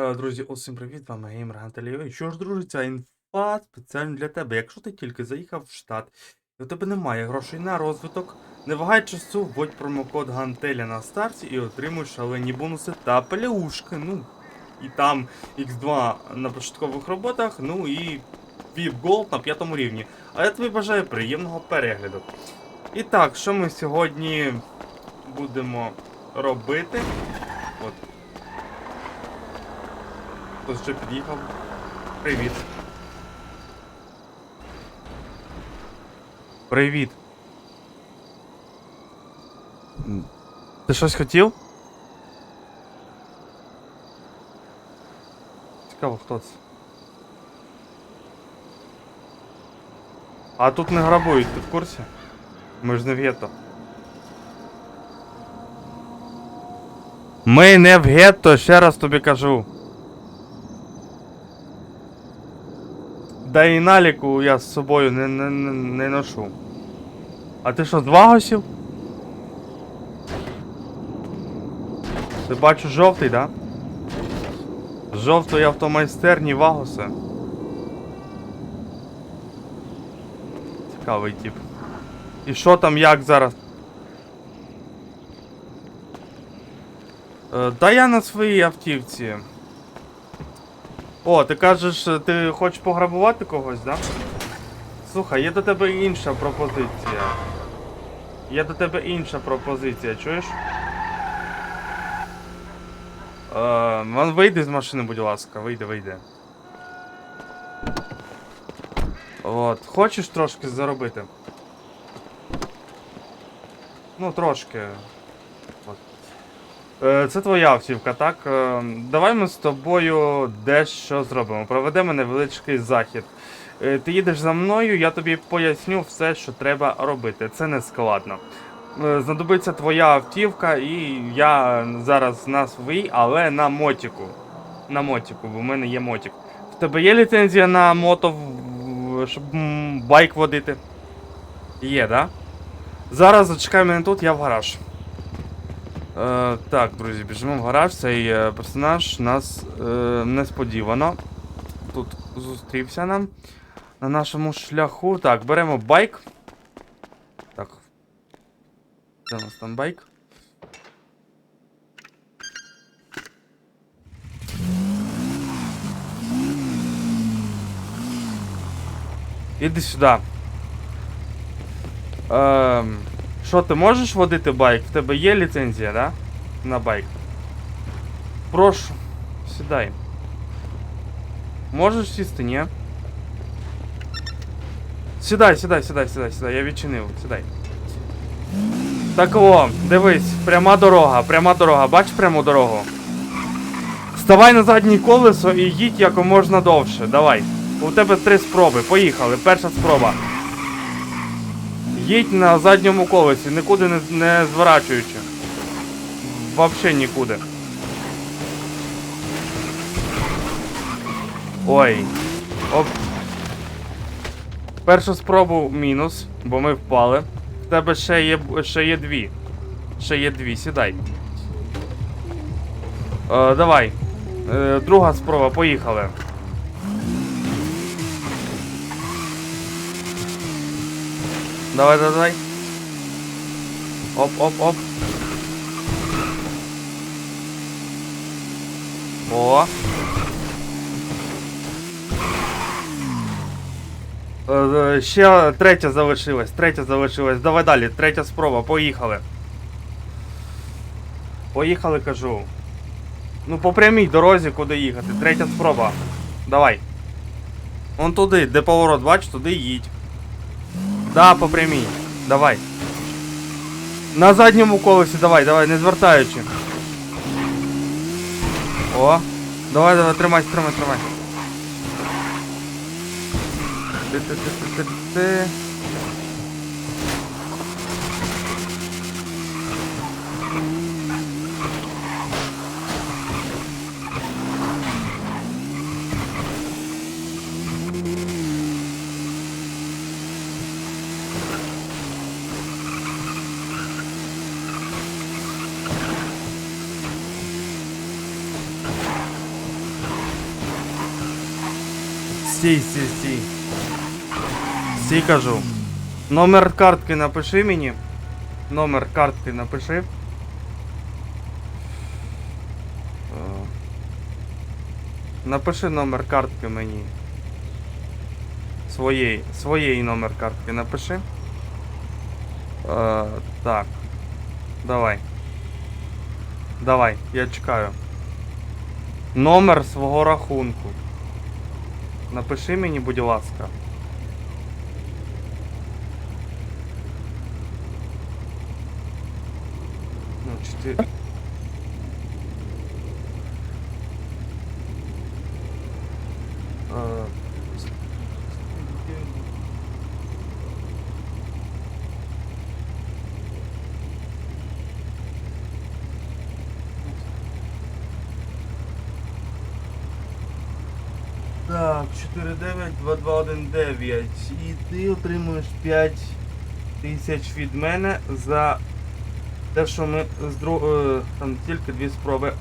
Е, Друзі, усім привіт, вами Геймер Гантеліо. І що ж, друзі, ця інфа спеціально для тебе. Якщо ти тільки заїхав в штат, і у тебе немає грошей на розвиток, не вагай часу, вводь промокод Гантеля на старті і отримуй шалені бонуси та пляушки. Ну, і там X2 на початкових роботах, ну і VIP Gold на п'ятому рівні. А я тобі бажаю приємного перегляду. І так, що ми сьогодні будемо робити? От. Хтось вже під'їхав. Привіт. Привіт. Ти щось хотів? Цікаво, хто це. А тут не грабують, ти в курсі? Ми ж не в гетто. Ми не в гетто, ще раз тобі кажу. Да і наліку я з собою не, не, не, не ношу. А ти що, з вагосів? Ти бачу жовтий, да? З Жовтої автомайстерні вагоси. Цікавий тип. І що там як зараз? Е, Та я на своїй автівці. О, ти кажеш, е, ти хочеш пограбувати когось, да? Слухай, є до тебе інша пропозиція. Є до тебе інша пропозиція, чуєш? Е, вийди з машини, будь ласка, вийди, вийди. От, хочеш трошки заробити? Ну, трошки. Е, Це твоя автівка, так? Е, Давай ми з тобою дещо зробимо. Проведемо невеличкий захід. Е, Ти їдеш за мною, я тобі поясню все, що треба робити. Це не складно. Знадобиться твоя автівка, і я зараз на своїй, але на мотіку. На мотіку, бо в мене є мотік. В тебе є ліцензія на мото, щоб байк водити? Є, да? Зараз зачекай мене тут, я в гараж. Е, так, друзі, біжимо в гараж. Цей е, персонаж нас е, несподівано тут зустрівся нам на нашому шляху. Так, беремо байк. Так. Де у нас там байк? Іди сюди. Ем, що, ти можеш водити байк? В тебе є ліцензія, да? На байк. Прошу, сідай. Можеш сісти, ні? Сідай, сідай, сідай, сідай, сідай, я відчинив, сідай. Так о, дивись, пряма дорога, пряма дорога, бач пряму дорогу. Ставай на заднє колесо і їдь якомога довше. Давай. У тебе три спроби. Поїхали. Перша спроба. Їдь на задньому колесі, нікуди не, не зворачуючи. Вообще нікуди. Ой. Оп. Першу спробу мінус, бо ми впали. В тебе ще є ще є дві. Ще є дві, сідай. Е, давай. Е, друга спроба, поїхали. Давай, давай, давай. Оп, оп, оп. О. Е, е, Ще третя залишилась, третя залишилась. Давай далі, третя спроба, поїхали. Поїхали, кажу. Ну, по прямій дорозі, куди їхати. Третя спроба. Давай. Вон туди, де поворот, бач, туди їдь. Да, по прямій. Давай. На задньому колесі давай, давай, не звертаючи. О. Давай, давай, тримай, тримай, тримай. Ти-ти-ти-ти-ти. Стій, стій, стій. Стій кажу. Номер картки напиши мені. Номер картки напиши. Е, Напиши номер картки мені. Своєї. Своєї номер картки напиши. Е, так. Давай. Давай, я чекаю. Номер свого рахунку. Напиши мені, будь ласка. Ну, 4... 492219. І ти отримуєш 5 тисяч від мене за те, що ми з дру... е, там тільки дві спроби.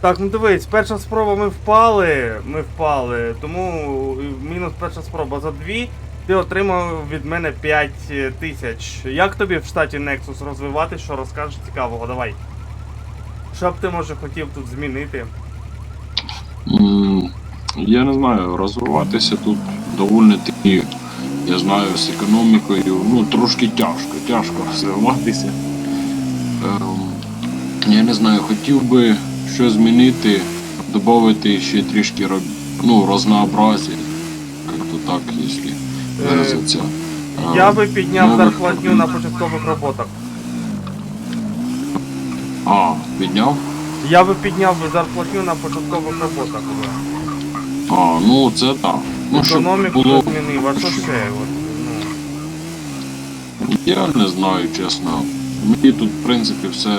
Так, ну дивись, перша спроба ми впали. Ми впали. Тому е, мінус перша спроба за дві. Ти отримав від мене 5 тисяч. Як тобі в штаті Nexus розвивати, що розкажеш цікавого? Давай. Що б ти може хотів тут змінити? М, Я не знаю, розвиватися тут доволі таки, я знаю, з економікою, ну трошки тяжко, тяжко розвиватися. Ем, я не знаю, хотів би що змінити, додати ще трішки роб... ну, разнообразия, як-то так, якщо виразиться. Ем, Я би підняв зарплатню на початкових роботах. А, підняв? Я би підняв би зарплатню на початкових роботах. вже. А, ну це так. Ну, щоб Економіку було змінив, а що ще? От, ну. Я не знаю, чесно. Мені тут, в принципі, все,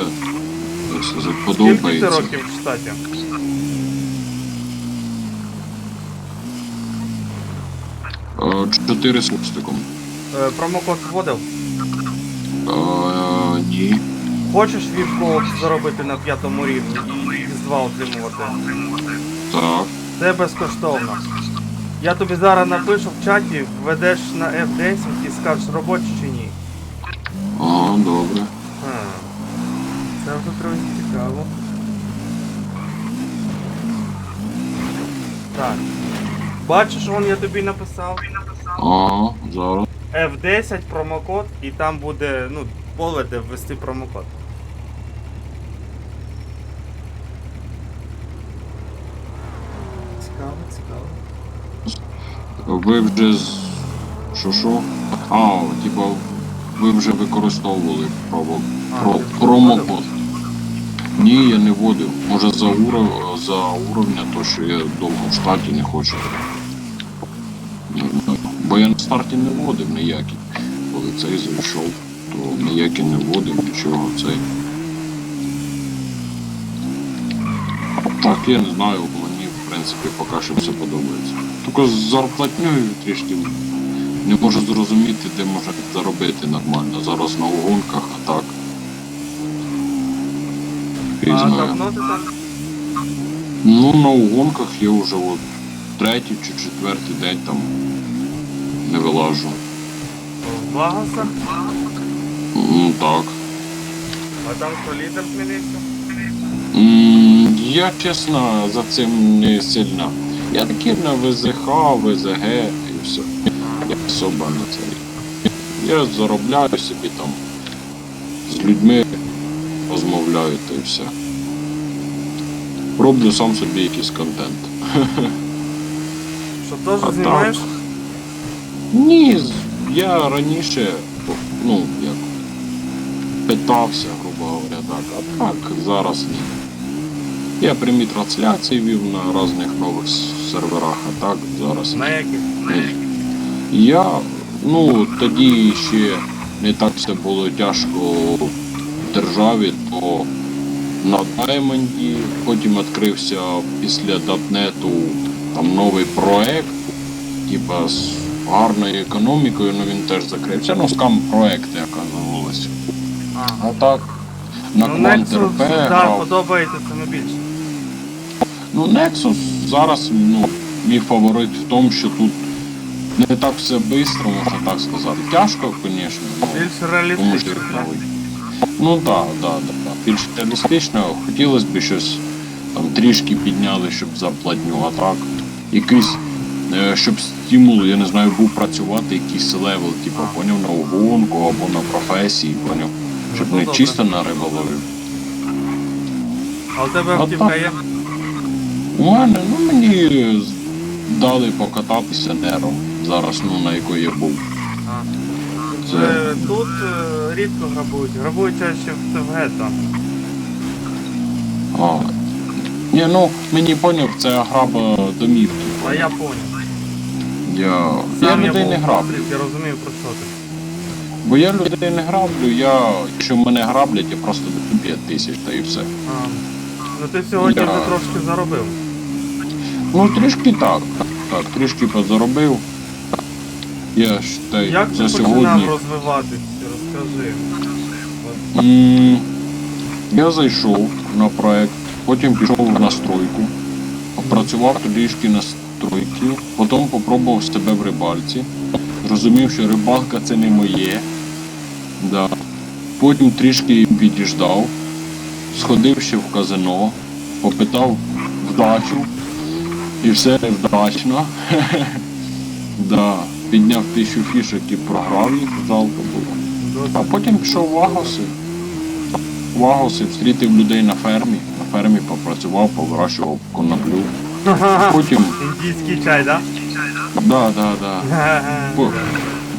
все Скільки ти подобається. років в штаті? Е, Чотири з хвостиком. Е, промокод вводив? Е, ні. Хочеш віп заробити на п'ятому рівні і з 2 отримувати? Так. Це безкоштовно. Я тобі зараз напишу в чаті, введеш на F10 і скажеш робочий чи ні. Ага, добре. А, Це вже трохи цікаво. Так. Бачиш, вон я тобі написав. Ага, зараз. F10 промокод і там буде, ну, поле, де ввести промокод. Цікаво, цікаво. Ви вже з. Що що? А, типа, ви вже використовували прово... Про... промокод. Ні, я не вводив. Може за уров... за уровня, то що я довго в штаті не хочу. Бо я на старті не вводив ніякі. Коли цей зайшов, то ніякі не вводив, нічого цей. Так, я не знаю, в принципі поки що все подобається. Тільки з зарплатньою трішки не можу зрозуміти, де можна заробити нормально. Зараз на угонках, а так. А Пізно. давно ти там? Ну, на угонках я вже от третій чи четвертий день там не вилажу. В Вагасах? Ну так. А там що лідер змінився? Я чесно за цим не сильно. Я такий на ВЗХ, ВЗГ і все. Я особо на це. Я заробляю собі там з людьми розмовляю та і все. Роблю сам собі якийсь контент. Що теж знімаєш? Ні, я раніше, ну, як питався, грубо говоря, так, а так зараз ні. Я прямі трансляції вів на різних нових серверах, а так зараз На ні. яких? Я, ну, тоді ще не так все було тяжко в державі, то на Даймонді, потім відкрився після Датнету там новий проект, типа з гарною економікою, ну він теж закрився. Ну, скам проект, як називалося. А. Так, на Ну, Квант Nexus, РП да, грав. подобається саме більше. Ну, Nexus зараз ну, мій фаворит в тому, що тут не так все швидко, можна так сказати. Тяжко, звісно. ну, Більш тому що реалістично. новий. Ну так, да, да, більш реалістично. Хотілося б щось там трішки підняли, щоб зарплатню, а так. Якийсь, е, щоб стимул, я не знаю, був працювати, якийсь левел, типу, поняв на угонку або на професії, поняв. Щоб Ну, не чисто на риболовлю. А у тебе автівка є? Мене, ну мені дали покататися нером. Зараз, ну, на якої я був. Це- Е, Тут е, рідко грабують. Грабують чаще в в гетто. А. Ні, ну мені поняв, це граба домівки. А я поняв. Я, я Сам людей був не граблю. Я розумію про що ти. Бо я людей не граблю, я, якщо мене граблять, я просто даю 5 тисяч та і все. А. Ну ти сьогодні Я- вже трошки заробив. Ну трішки так. Так, трішки позаробив. Я ж та й Як ти за починав сьогодні. Розкажи. М, Я зайшов на проект, потім пішов в настройку, попрацював трішки на стройці, потім попробував себе в рибальці. Зрозумів, що рибалка це не моє. Да. Потім трішки відіждав, сходив ще в казино, попитав вдачу, і все невдачно. да. Підняв тисячу фішок і програв їх, жалко було. А потім пішов в Агоси. В встрітив людей на фермі. На фермі попрацював, повирощував коноплю. Потім, Індійський чай, да? да, да, да.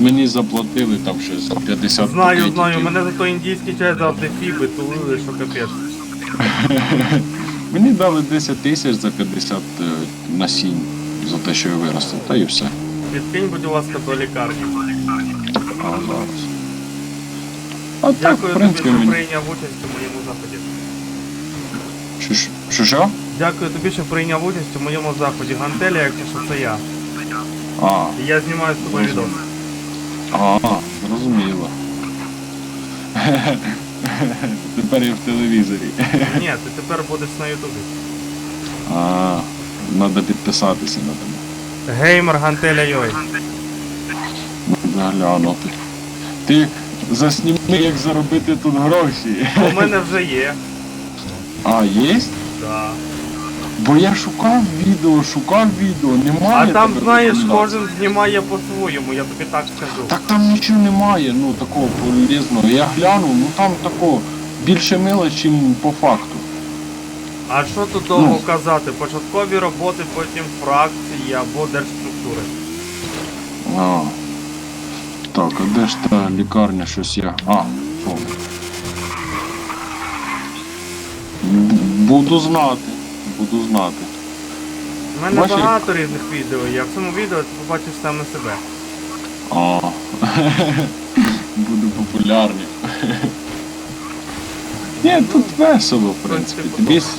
Мені заплатили там за 50 Знаю, знаю, мене за той індійський чай завжди фіби тулили, що капець. Мені дали 10 тисяч за 50 е, насінь за те, що я виростив. Та і все. Підкинь, будь ласка, до лікарні. А зараз. А так, Дякую в тобі, принципі, що мені. прийняв участь у моєму заході. Що, що- що що? Дякую тобі, що прийняв участь у моєму заході. Гантеля, якщо що це я. А, І я знімаю з тобою відео. а, зрозуміло. Тепер я в телевізорі. Ні, ти тепер будеш на ютубі. А, треба підписатися на тебе. Геймер Гантеля Йой. Заглянути. Ти засніми, як заробити тут гроші. У мене вже є. А, є? Да. Бо я шукав відео, шукав відео, немає. А там, тебе знаєш, кожен знімає по-своєму, я тобі так скажу. Так там нічого немає, ну такого полезного. Я глянув, ну там такого більше мило, чим по факту. А що тут довго Ну. казати? Початкові роботи, потім фракції або держструктури. А. Так, а де ж та лікарня щось я. А. Б- Буду знати. Буду знати. У мене Бачиш? багато різних відео є. В цьому відео ти побачиш саме себе. А. Буду популярним. Ні, тут весело, в принципі. Тобі, с-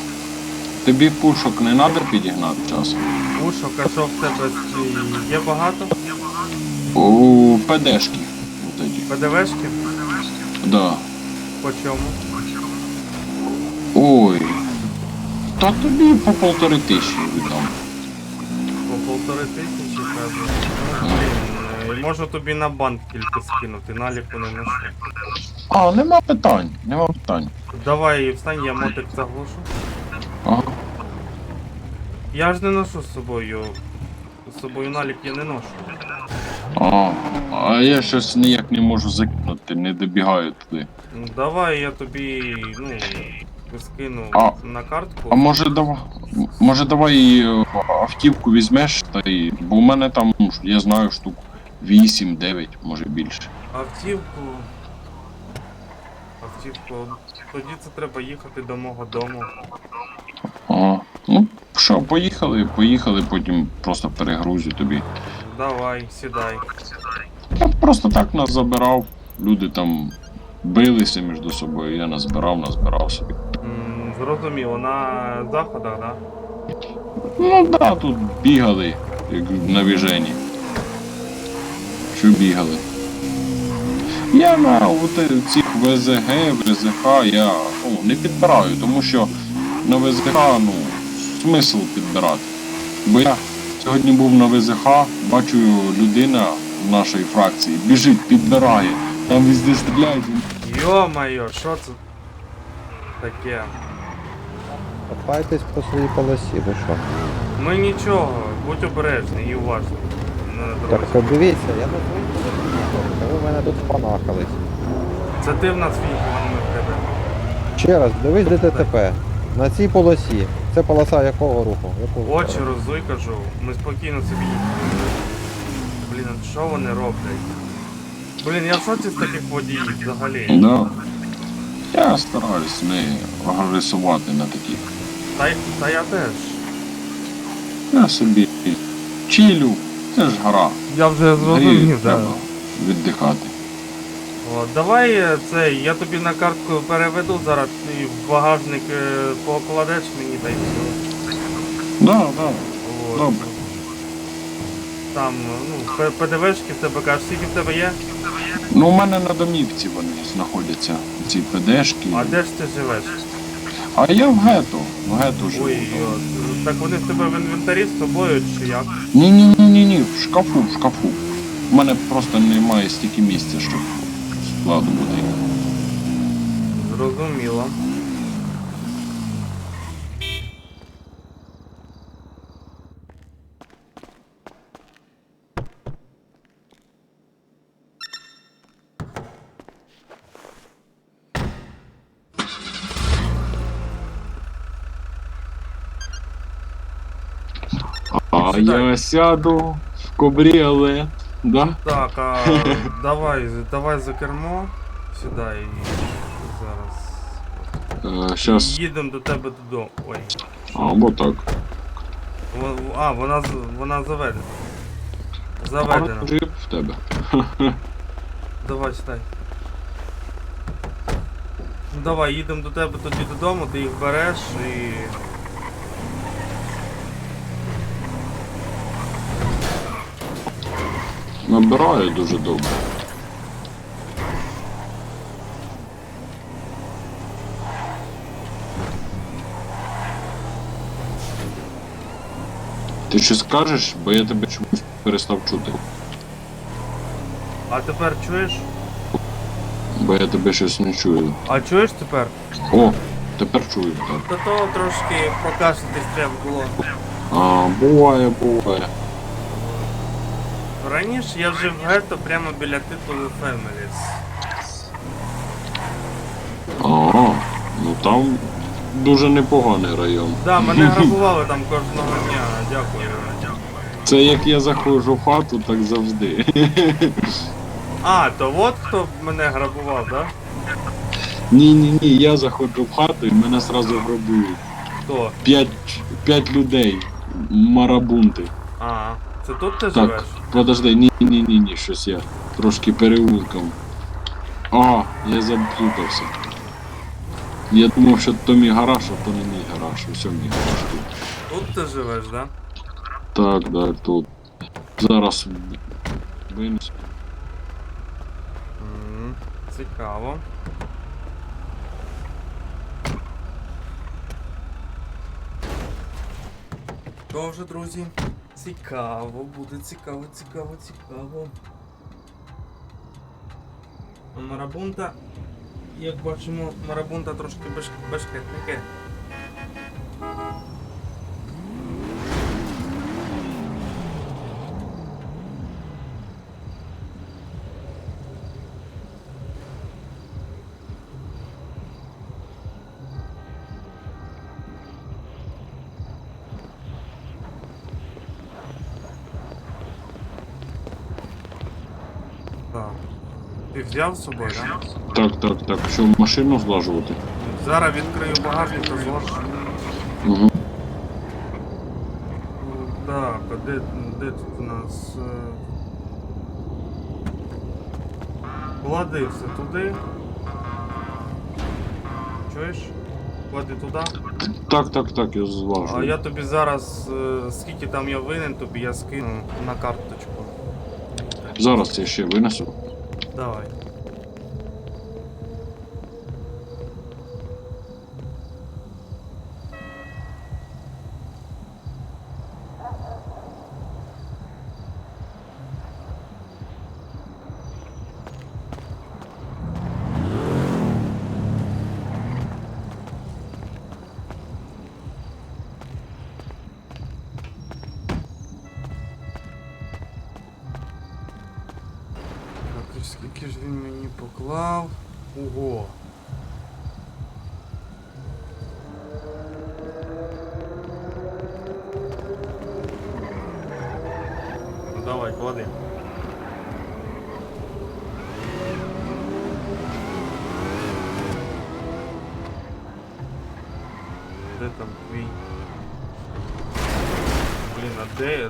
тобі пушок не треба підігнати часом. Ушок, а що в тебе є багато? У ПДшки. Вот. ПДВшки? Да. По чому? Ой. Та тобі по полтори тисячі віддам. По полтори тисячі кажу. Ну, блін, е, можу тобі на банк тільки скинути, наліку не ношу. А, нема питань, нема питань. Давай встань, я мотик заглушу. Ага. Я ж не ношу з собою. З собою налік я не ношу. А, а я щось ніяк не можу закинути, не добігаю туди. Ну, Давай я тобі, ну, скину А- на картку. А може давай. Може давай е, автівку візьмеш, та й. Бо в мене там, ну, я знаю, штук 8-9, може більше. Автівку. Автівку. Тоді це треба їхати до мого дому. Ага. Ну, що, поїхали, поїхали, потім просто перегрузю тобі. Давай, сідай. Я просто так нас забирав. Люди там билися між собою, я назбирав, назбирав собі. Зрозуміло, на заходах, да? Ну да, тут бігали, як на віжені. Що бігали? Я на от цих ВЗГ, ВЗХ я ну, не підбираю, тому що на ВЗХ ну, смисл підбирати. Бо я сьогодні був на ВЗХ, бачу людина в нашій фракції, біжить, підбирає, там везде стріляють. Йо-моє, що це таке? Копайтесь по своїй полосі, ви що? Ми нічого, будь обережний і уважний. На Так дорозі. що дивіться, я на своїй полосі, їхав, ви в мене тут спанахались. Це ти в нас не ми в тебе. Ще раз, дивись ДТП. На цій полосі. Це полоса якого руху? Якого Очі розуй, кажу, ми спокійно собі їхали. Блін, а що вони роблять? Блін, я в шоці з таких водіїв взагалі. Да. Я стараюсь не агресувати на такі. Та, й- та я теж. Я собі чилю, це ж гра. Я вже Грію треба віддихати. О, давай е, цей, я тобі на картку переведу зараз і в багажник е, покладеш мені та й все. Да, да. От. Добре. Там, ну, ПДВшки в тебе кажеш, скільки в тебе є? Ну, у мене на домівці вони знаходяться, ці ПДшки. А де ж ти живеш? А я в гетто, в гетто живу. Ой, от, так вони в тебе в інвентарі з тобою чи як? Ні, ні, ні, ні, ні, в шкафу, в шкафу. У мене просто немає стільки місця, щоб складу буде. Зрозуміло. Я сяду в кобріолет, да? Так, а давай, давай за кермо. Сідай і зараз. Е, щас. Їдемо до тебе додому. Ой. Або так. Во- А, вона з- вона заведена. Заведена. А, джип в тебе. Давай, сідай. Ну давай, їдемо до тебе тоді додому, ти їх береш і. Набираю дуже добре. Ти щось скажеш, бо я тебе чомусь перестав чути. А тепер чуєш? Бо я тебе щось не чую. А чуєш тепер? О, тепер чую, так. Та то трошки прокашлятись треба було. А, буває, буває. Раніше я жив гетто прямо біля титулу Families. Ага, ну там дуже непоганий район. Да, мене грабували там кожного дня, дякую. Це як я заходжу в хату, так завжди. А, то от хто мене грабував, да? Ні, ні, ні, я заходжу в хату і мене сразу грабують. Хто? П'ять, п'ять людей. Марабунти. А, це тут ти живеш? Подожди, ні, ні, ні, ні, щось я трошки переулком. А, я заплутався. Я думав, що то мій гараж, а то не мій гараж. Усе мій гараж тут. Тут ти живеш, да? Так, так, тут. Зараз винесу. М, Цікаво. Тоже, друзі. Цікаво, буде цікаво, цікаво, цікаво. Марабунта, як бачимо, марабунта трошки беш... бешкетники. Так. Ти взяв з собою, так? Так, так, так. Що машину злажувати? Зараз відкрию багажник та зложу. Угу. Так, а де, де тут у нас. е, Клади все туди. Чуєш? Клади туди. Так, так, так, я злажу. А я тобі зараз, е, скільки там я винен, тобі я скину на карточку. Зараз я ще винесу. Давай. Скільки ж він мені поклав? Ого. Ну, Давай, клади. Де там твій? Блін, а де я?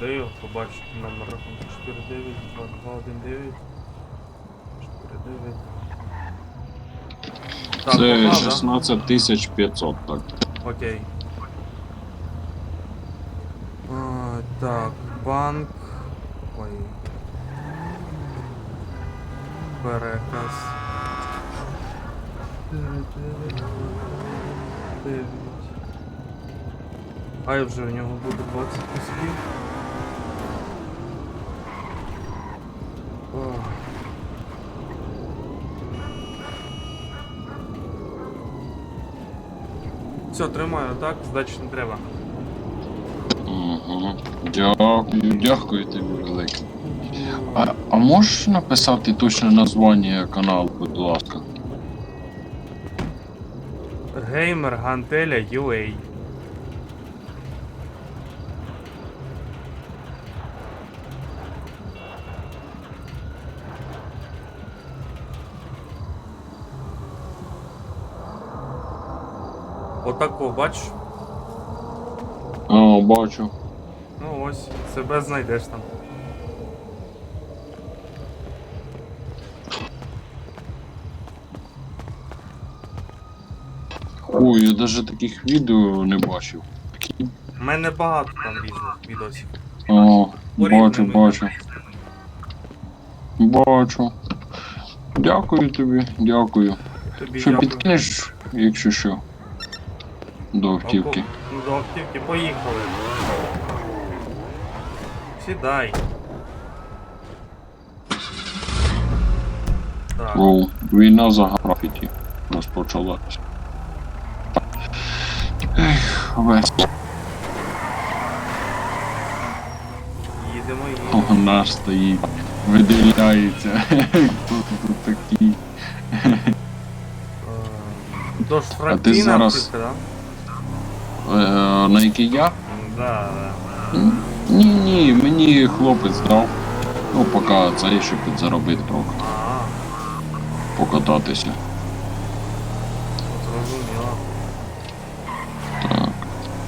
Де його побачити номер рахунку 49 2219 49 Так, Це попав, да? 16 тисяч 500, так. Окей. А, так, банк. Ой. Переказ. Дев'ять. А вже в нього буде 20 кусків. Ох. Все, тримаю, так? Здачі не треба. Угу. Дякую, дякую тобі велике. А, а можеш написати точне названня каналу, будь ласка? Геймер Гантеля UA. Отако, бачиш? А, бачу. Ну ось, себе знайдеш там. Ой, я навіть таких відео не бачив. У мене багато там різних відосів. О, бачу, бачу. Бачу. Дякую тобі, дякую. Тобі Що дякую. підкинеш, якщо що? До автівки. Ну, до автівки поїхали. Сідай. Так, Оу, війна за графіті розпочалася. Ех, весело. їдемо, їдемо. О, наш стоїть. Виділяється. Хто тут такий? Е, До Франкіна зараз- да? Е, на який я? Да, да. Ні, ні, мені хлопець дав. Ну, поки це ще підзаробити трохи, А, покататися. зрозуміло.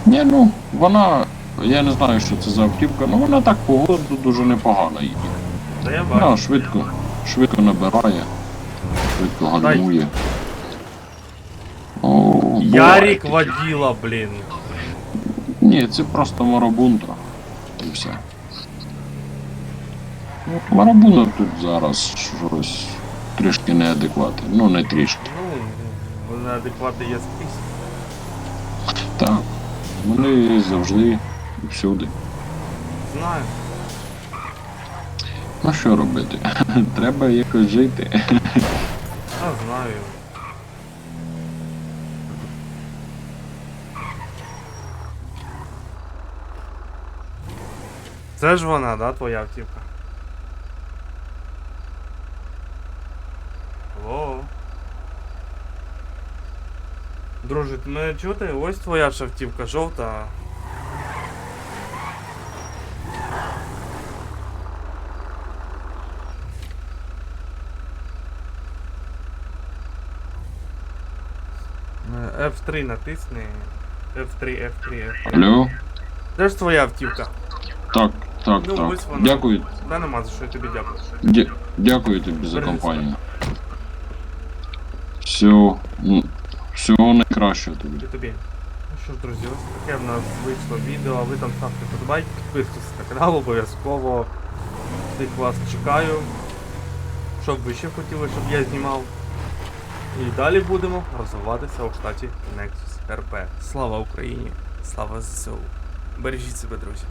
Ні, ну, вона. Я не знаю, що це за автівка, ну вона так по городу дуже непогано їде. Та я Вона швидко, швидко набирає, швидко гальмує. Ярік таке. воділа, блін. Ні, це просто марабунта. І все. Ну, Марабуна тут зараз щось трішки неадекватне. Ну не трішки. Ну, вони адекватні є скрізь. Так. Вони завжди і всюди. Знаю. Ну що робити? Треба якось жити. Я знаю. Це ж вона, да, твоя автівка? Алло. Друже, ти мене чути? Ось твоя ж автівка, жовта. Е, F3 натисни. F3, F3, F3. Алло? Це ж твоя автівка. Так, Так, Ну, ось так. вона. Дякую. Та нема за що я тобі дякую. Дя- Дякую тобі за компанію. Все, всього найкращого тобі. І тобі. Ну що ж, друзі, ось таке в нас вийшло відео. Ви там ставте подобайки, підписуйтесь на канал, обов'язково. Всіх вас чекаю. Що б ви ще хотіли, щоб я знімав. І далі будемо розвиватися у штаті Nexus RP. Слава Україні! Слава ЗСУ! Бережіть себе, друзі!